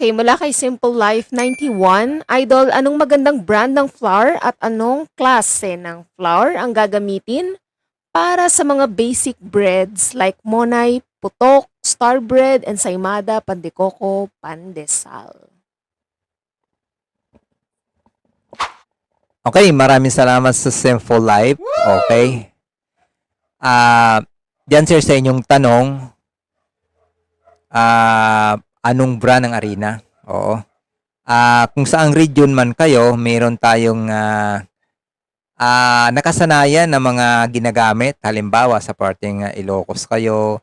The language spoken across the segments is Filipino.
Okay, mula kay Simple Life 91, Idol, anong magandang brand ng flour at anong klase ng flour ang gagamitin para sa mga basic breads like monay, putok, star bread, ensaymada, pandikoko, pandesal? Okay, maraming salamat sa Simple Life. Okay. Ah, diyan sir sa inyong tanong, ah, anong brand ng arena? Oo. Ah, kung saang region man kayo, meron tayong ah, ah, nakasanayan na mga ginagamit. Halimbawa, sa parting ah, Ilocos kayo,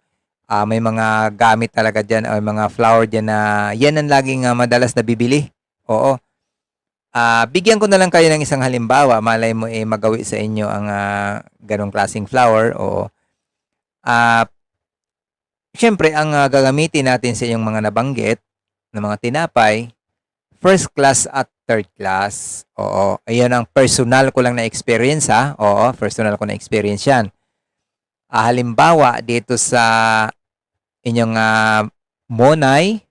ah, may mga gamit talaga diyan, o mga flour diyan na yan ang laging ah, madalas na bibili. Oo. Ah, bigyan ko na lang kayo ng isang halimbawa, malay mo eh magawi sa inyo ang ah, ganong klaseng flour o ah Siyempre, ang ah, gagamitin natin sa inyong mga nabanggit na mga tinapay, first class at third class. Oo, ayan ang personal ko lang na experience ha. Oo, personal ko na experience yan. Ah, halimbawa, dito sa inyong ah, monay,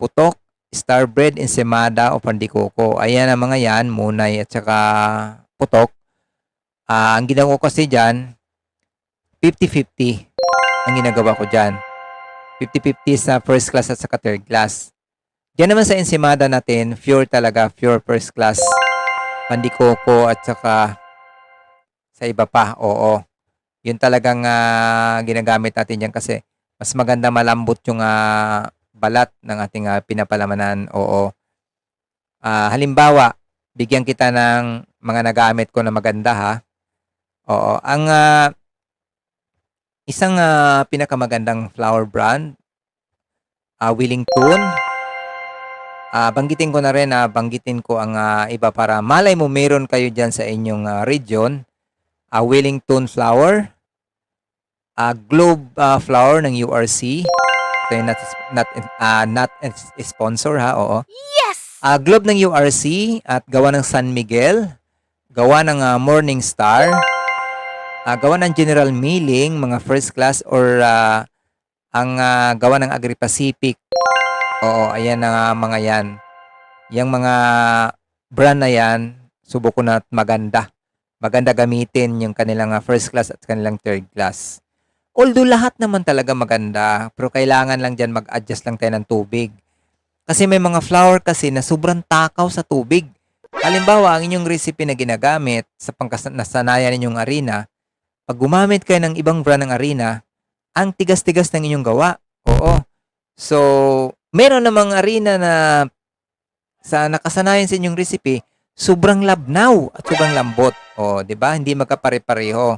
putok, star bread, ensimada o pandikoko. Ayan ang mga yan, munay at saka putok. Ah, ang ginagawa ko kasi dyan, 50-50 ang ginagawa ko dyan. 50-50 sa first class at saka third class. Diyan naman sa ensimada natin, pure talaga, pure first class. Pandikoko at saka sa iba pa, oo. Yun talagang ah, ginagamit natin dyan kasi mas maganda malambot yung ah, balat ng ating ah, pinapalamanan. Oo. Ah, halimbawa, bigyan kita ng mga nagamit ko na maganda ha. Oo. Ang ah, isang ah, pinakamagandang flower brand, ah, Willington. Ah, banggitin ko na rin na banggitin ko ang ah, iba para malay mo meron kayo diyan sa inyong ah, region. Ah, Wellington flower. Ah, Globe ah, flower ng URC. Ito yung not, not, ah, not a sponsor ha, oo. Yes! Ah, Globe ng URC at gawa ng San Miguel, gawa ng ah, Morning Star, ah, gawa ng General Milling, mga first class or ah, ang ah, gawa ng Agri-Pacific. Oo, ayan na mga yan. Yung mga brand na yan, subok ko na maganda. Maganda gamitin yung kanilang ah, first class at kanilang third class. Although lahat naman talaga maganda, pero kailangan lang dyan mag-adjust lang tayo ng tubig. Kasi may mga flour kasi na sobrang takaw sa tubig. Halimbawa, ang inyong recipe na ginagamit sa pangkasanayan ninyong arena, pag gumamit kayo ng ibang brand ng arena, ang tigas-tigas ng inyong gawa. Oo. So, meron namang arena na sa nakasanayan sa inyong recipe, sobrang labnaw at sobrang lambot. O, 'di ba? Hindi magkapare-pareho.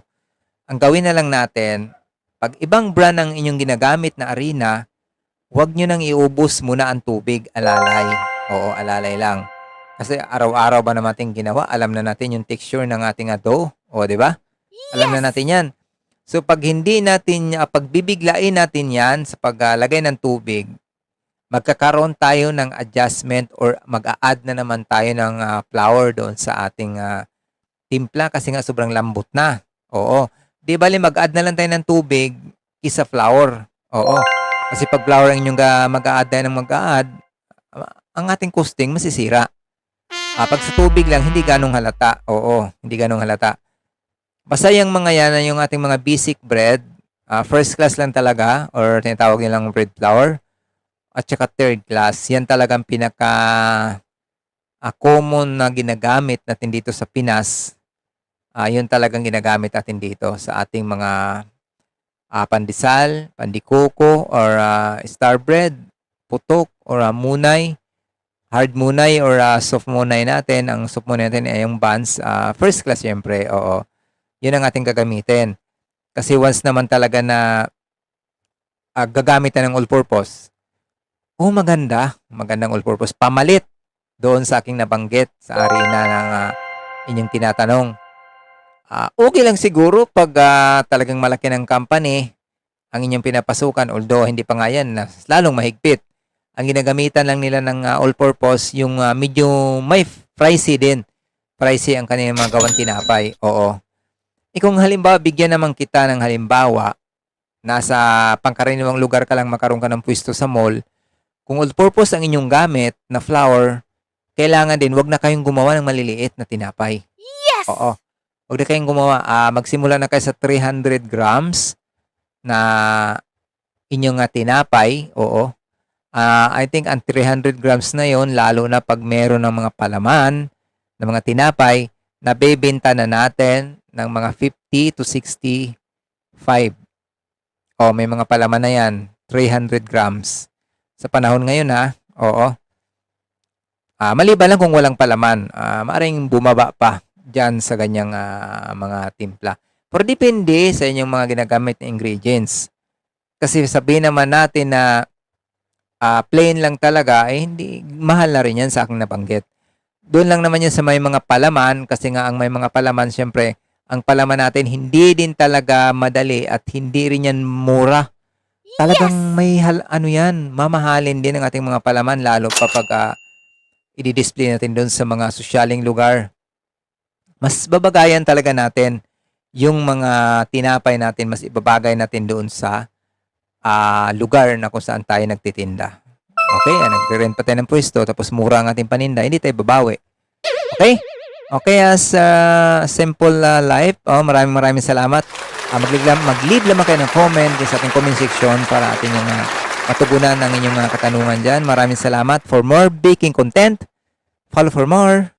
Ang gawin na lang natin, pag ibang brand ang inyong ginagamit na arena, huwag nyo nang iubos muna ang tubig, alalay. Oo, alalay lang. Kasi araw-araw ba naman ginawa, alam na natin yung texture ng ating dough. O, di ba? Alam na natin yan. So, pag hindi natin, uh, pagbibiglain natin yan sa paglagay ng tubig, magkakaroon tayo ng adjustment or mag-a-add na naman tayo ng ah, flour doon sa ating ah, timpla kasi nga sobrang lambot na. Oo. Di bali mag-add na lang tayo ng tubig isa flour. Oo. Kasi pag flour ang inyong ga- mag-a-add tayo ng mag-a-add, ang ating costing masisira. Ah, pag sa tubig lang, hindi ganong halata. Oo, hindi ganong halata. Basta yung mga yan, yung ating mga basic bread, ah, first class lang talaga, or tinatawag nilang bread flour, at saka third class, yan talagang pinaka ah, common na ginagamit natin dito sa Pinas. Ah, yun talagang ginagamit natin dito sa ating mga ah, pandesal, pandikoko, or ah, star bread, putok, or ah, munay, hard munay, or ah, soft munay natin. Ang soft munay natin ay yung buns. ah, first class syempre, oo. Yun ang ating gagamitin. Kasi once naman talaga na ah, gagamit ng all-purpose, oh maganda, magandang all-purpose. Pamalit doon sa aking nabanggit sa arena ng ah, inyong tinatanong. Ah, okay lang siguro pag ah, talagang malaki ng company ang inyong pinapasukan, although hindi pa nga yan, lalong mahigpit. Ang ginagamitan lang nila ng ah, all-purpose, yung ah, medyo may pricey din. Pricey ang kanilang mga gawang tinapay. Oo. Eh kung halimbawa, bigyan naman kita ng halimbawa, nasa pangkaraniwang lugar ka lang makaroon ka ng pwesto sa mall, kung all-purpose ang inyong gamit na flour, kailangan din wag na kayong gumawa ng maliliit na tinapay. Yes! Oo. Huwag na kayong gumawa. Ah, magsimula na kayo sa 300 grams na inyong nga tinapay. Oo. Ah, I think ang 300 grams na yon lalo na pag meron ng mga palaman ng mga tinapay, nabebenta na natin ng mga 50 to 65. Oh, may mga palaman na yan. 300 grams. Sa panahon ngayon ha. Oo. Ah, maliban lang kung walang palaman. Ah, maaring bumaba pa dyan sa ganyang ah, mga timpla. Pero depende sa inyong mga ginagamit na ingredients. Kasi sabihin naman natin na ah, plain lang talaga, eh hindi, mahal na rin yan sa aking nabanggit. Doon lang naman yan sa may mga palaman, kasi nga ang may mga palaman, syempre, ang palaman natin hindi din talaga madali at hindi rin yan mura. Talagang may hal, ano yan, mamahalin din ang ating mga palaman lalo pa pag ah, i-display natin doon sa mga sosyaling lugar. Mas babagayan talaga natin yung mga tinapay natin, mas ibabagay natin doon sa ah, lugar na kung saan tayo nagtitinda. Okay, ah, nagre-rent pa tayo ng pwesto, tapos mura ang ating paninda, hindi tayo babawi. Okay? Okay, as ah, simple ah, life, oh, maraming maraming salamat. Uh, mag-leave, lam- mag-leave lamang kayo ng comment sa ating comment section para ating yung ah, matugunan ang inyong mga katanungan dyan. Maraming salamat. For more baking content, follow for more.